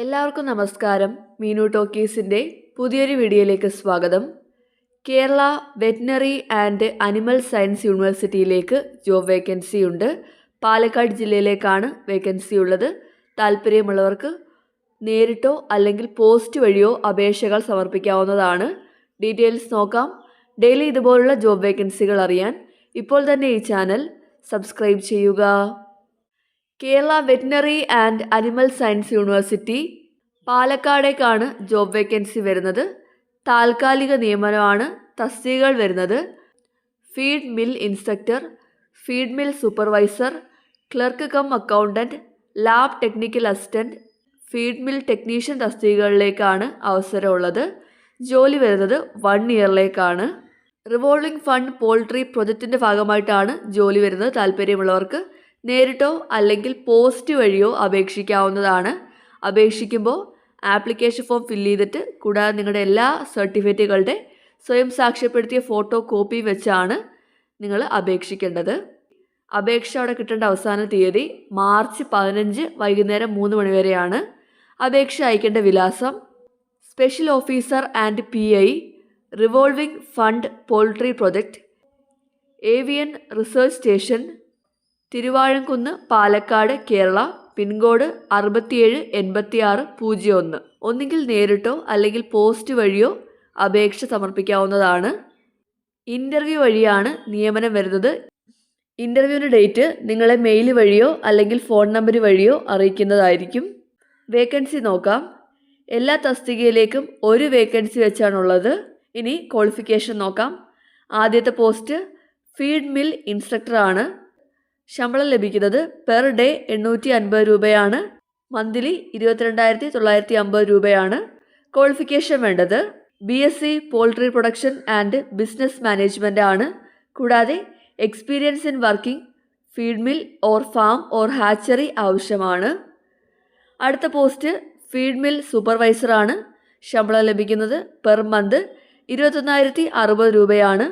എല്ലാവർക്കും നമസ്കാരം. മീനു ടോക്കീസിന്റെ പുതിയൊരു വീഡിയോയിലേക്ക് സ്വാഗതം. Kerala veterinary and animal science യൂണിവേഴ്സിറ്റിയിലേക്ക് job vacancy ഉണ്ട്. പാലക്കാട് ജില്ലയിലേക്കാണ് വേക്കൻസി ഉള്ളത്. താല്പര്യമുള്ളവർക്ക് നേരിട്ടോ അല്ലെങ്കിൽ പോസ്റ്റ് വഴിയോ അപേക്ഷകൾ സമർപ്പിക്കാവുന്നതാണ്. ഡീറ്റെയിൽസ് നോക്കാം. ഡെയിലി ഇതുപോലുള്ള ജോബ് വേക്കൻസികൾ അറിയാൻ ഇപ്പോൾ തന്നെ ഈ ചാനൽ സബ്സ്ക്രൈബ് ചെയ്യുക. Kerala veterinary and animal science university പാലക്കാടേക്കാണ് job vacancy വരുന്നത്. താൽക്കാലിക നിയമനമാണ് തസ്തികകൾ വരുന്നത്. Feed mill instructor feed mill supervisor clerk cum accountant lab technical assistant feed mill technician തസ്തികകളിലേക്കാണ് അവസരമുള്ളത്. ജോലി വരുന്നത് വൺ ഇയറിലേക്കാണ്. റിവോൾവിംഗ് ഫണ്ട് പോൾട്രി പ്രൊജക്റ്റിന്റെ ഭാഗമായിട്ടാണ് ജോലി വരുന്നത്. താല്പര്യമുള്ളവർക്ക് നേരിട്ടോ അല്ലെങ്കിൽ പോസ്റ്റ് വഴിയോ അപേക്ഷിക്കാവുന്നതാണ്. അപേക്ഷിക്കുമ്പോൾ ആപ്ലിക്കേഷൻ ഫോം ഫില്ല് ചെയ്തിട്ട് കൂടാതെ നിങ്ങളുടെ എല്ലാ സർട്ടിഫിക്കറ്റുകളുടെ സ്വയം സാക്ഷ്യപ്പെടുത്തിയ ഫോട്ടോ കോപ്പി വെച്ചാണ് നിങ്ങൾ അപേക്ഷിക്കേണ്ടത്. അപേക്ഷ അവിടെ കിട്ടേണ്ട അവസാന തീയതി മാർച്ച് പതിനഞ്ച് വൈകുന്നേരം മൂന്ന് മണിവരെയാണ് അപേക്ഷ അയക്കേണ്ട വിലാസം special officer and P I revolving fund poultry project avian research station Thiruvazhamkunnu Palakkad Kerala pincode അറുപത്തിയേഴ് എൺപത്തിയാറ് പൂജ്യം ഒന്ന്. ഒന്നുകിൽ നേരിട്ടോ അല്ലെങ്കിൽ പോസ്റ്റ് വഴിയോ അപേക്ഷ സമർപ്പിക്കാവുന്നതാണ്. ഇന്റർവ്യൂ വഴിയാണ് നിയമനം വരുന്നത്. ഇന്റർവ്യൂവിന്റെ ഡേറ്റ് നിങ്ങളെ മെയിൽ വഴിയോ അല്ലെങ്കിൽ ഫോൺ നമ്പർ വഴിയോ അറിയിക്കുന്നതായിരിക്കും. വേക്കൻസി നോക്കാം. എല്ലാ തസ്തികയിലേക്കും ഒരു വേക്കൻസി വെച്ചാണുള്ളത്. ഇനി ക്വാളിഫിക്കേഷൻ നോക്കാം. ആദ്യത്തെ പോസ്റ്റ് ഫീഡ് മിൽ ഇൻസ്ട്രക്ടറാണ്. ശമ്പളം ലഭിക്കുന്നത് പെർ ഡേ എണ്ണൂറ്റി അൻപത് രൂപയാണ്. മന്ത്ലി ഇരുപത്തിരണ്ടായിരത്തി തൊള്ളായിരത്തി അമ്പത് രൂപയാണ് ക്വാളിഫിക്കേഷൻ വേണ്ടത്. B S C poultry production and business management ആണ്. കൂടാതെ experience in working feed mill or farm or hatchery ആവശ്യമാണ്. അടുത്ത പോസ്റ്റ് ഫീഡ് മിൽ സൂപ്പർവൈസറാണ് ശമ്പളം ലഭിക്കുന്നത് പെർ മന്ത് ഇരുപത്തൊന്നായിരത്തി അറുപത് രൂപയാണ്.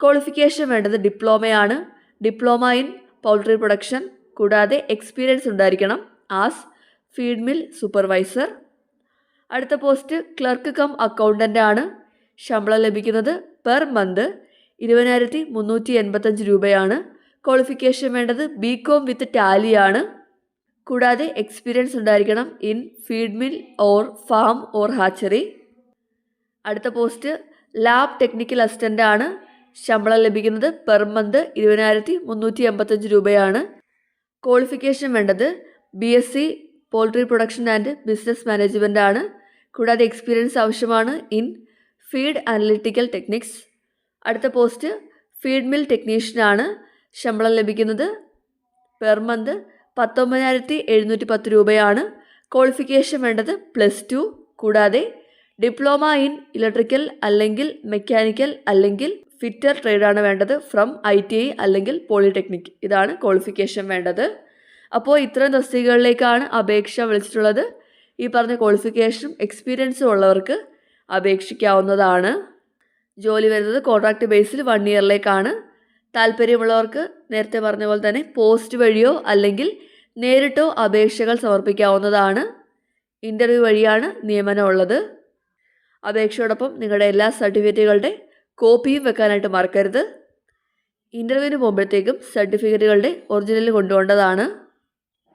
ക്വാളിഫിക്കേഷൻ വേണ്ടത് ഡിപ്ലോമയാണ്. ഡിപ്ലോമ ഇൻ പൗൾട്രി പ്രൊഡക്ഷൻ കൂടാതെ എക്സ്പീരിയൻസ് ഉണ്ടായിരിക്കണം. As feed mill supervisor. അടുത്ത പോസ്റ്റ് ക്ലർക്ക് കം അക്കൗണ്ടന്റ് ആണ്. ശമ്പളം ലഭിക്കുന്നത് പെർ മന്ത് ഇരുപതിനായിരത്തി മുന്നൂറ്റി എൺപത്തഞ്ച് രൂപയാണ്. ക്വാളിഫിക്കേഷൻ വേണ്ടത് ബി കോം വിത്ത് ടാലിയാണ് കൂടാതെ എക്സ്പീരിയൻസ് ഉണ്ടായിരിക്കണം in feed mill or farm or hatchery. അടുത്ത പോസ്റ്റ് ലാബ് ടെക്നിക്കൽ അസിസ്റ്റന്റ് ആണ്. ശമ്പളം ലഭിക്കുന്നത് പെർ മന്ത് ഇരുപതിനായിരത്തി മുന്നൂറ്റി എൺപത്തഞ്ച് രൂപയാണ്. ക്വാളിഫിക്കേഷൻ വേണ്ടത് B S C poultry production and business management ആണ്. കൂടാതെ എക്സ്പീരിയൻസ് ആവശ്യമാണ് ഇൻ ഫീഡ് അനലിറ്റിക്കൽ ടെക്നിക്സ് അടുത്ത പോസ്റ്റ് ഫീഡ് മിൽ ടെക്നീഷ്യനാണ് ശമ്പളം ലഭിക്കുന്നത് പെർ മന്ത് പത്തൊമ്പതിനായിരത്തി എഴുന്നൂറ്റി പത്ത് രൂപയാണ്. ക്വാളിഫിക്കേഷൻ വേണ്ടത് പ്ലസ് ടു കൂടാതെ ഡിപ്ലോമ ഇൻ ഇലക്ട്രിക്കൽ അല്ലെങ്കിൽ മെക്കാനിക്കൽ അല്ലെങ്കിൽ ഫിറ്റർ ട്രേഡാണ് വേണ്ടത് ഫ്രം ഐ ടി ഐ അല്ലെങ്കിൽ പോളിടെക്നിക്. ഇതാണ് ക്വാളിഫിക്കേഷൻ വേണ്ടത്. അപ്പോൾ ഇത്തരം തസ്തികകളിലേക്കാണ് അപേക്ഷ വിളിച്ചിട്ടുള്ളത്. ഈ പറഞ്ഞ ക്വാളിഫിക്കേഷനും എക്സ്പീരിയൻസും ഉള്ളവർക്ക് അപേക്ഷിക്കാവുന്നതാണ്. ജോലി വരുന്നത് കോൺട്രാക്ട് ബേസിൽ വൺ ഇയറിലേക്കാണ്. താല്പര്യമുള്ളവർക്ക് നേരത്തെ പറഞ്ഞ പോലെ തന്നെ പോസ്റ്റ് വഴിയോ അല്ലെങ്കിൽ നേരിട്ടോ അപേക്ഷകൾ സമർപ്പിക്കാവുന്നതാണ്. ഇന്റർവ്യൂ വഴിയാണ് നിയമനം ഉള്ളത്. അപേക്ഷയോടൊപ്പം നിങ്ങളുടെ എല്ലാ സർട്ടിഫിക്കറ്റുകളുടെ കോപ്പിയും വെക്കാനായിട്ട് മറക്കരുത്. ഇന്റർവ്യൂവിന് പോകുമ്പോഴത്തേക്കും സർട്ടിഫിക്കറ്റുകളുടെ ഒറിജിനൽ കൊണ്ടുപോകേണ്ടതാണ്.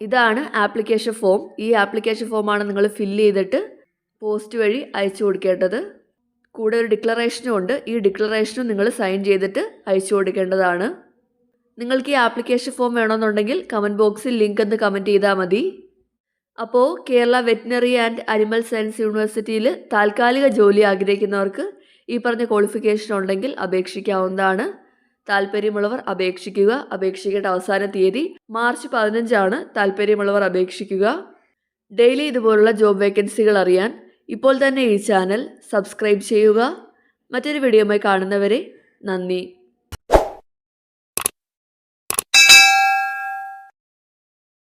ഇതാണ് ആപ്ലിക്കേഷൻ ഫോം ഈ ആപ്ലിക്കേഷൻ ഫോമാണ് നിങ്ങൾ ഫില്ല് ചെയ്തിട്ട് പോസ്റ്റ് വഴി അയച്ചു കൊടുക്കേണ്ടത്. കൂടെ ഒരു ഡിക്ലറേഷനും ഉണ്ട്. ഈ ഡിക്ലറേഷനും നിങ്ങൾ സൈൻ ചെയ്തിട്ട് അയച്ചു കൊടുക്കേണ്ടതാണ്. നിങ്ങൾക്ക് ഈ ആപ്ലിക്കേഷൻ ഫോം വേണമെന്നുണ്ടെങ്കിൽ കമന്റ് ബോക്സിൽ ലിങ്ക് എന്ന് കമന്റ് ചെയ്താൽ മതി. അപ്പോൾ Kerala veterinary and animal science യൂണിവേഴ്സിറ്റിയിൽ താൽക്കാലിക ജോലി ആഗ്രഹിക്കുന്നവർക്ക് ഈ പറഞ്ഞ ക്വാളിഫിക്കേഷൻ ഉണ്ടെങ്കിൽ അപേക്ഷിക്കാവുന്നതാണ്. താല്പര്യമുള്ളവർ അപേക്ഷിക്കുക. അപേക്ഷിക്കേണ്ട അവസാന തീയതി മാർച്ച് പതിനഞ്ചാണ്. താല്പര്യമുള്ളവർ അപേക്ഷിക്കുക. ഡെയിലി ഇതുപോലുള്ള ജോബ് വേക്കൻസികൾ അറിയാൻ ഇപ്പോൾ തന്നെ ഈ ചാനൽ സബ്സ്ക്രൈബ് ചെയ്യുക. മറ്റൊരു വീഡിയോയുമായി കാണുന്നവരെ നന്ദി.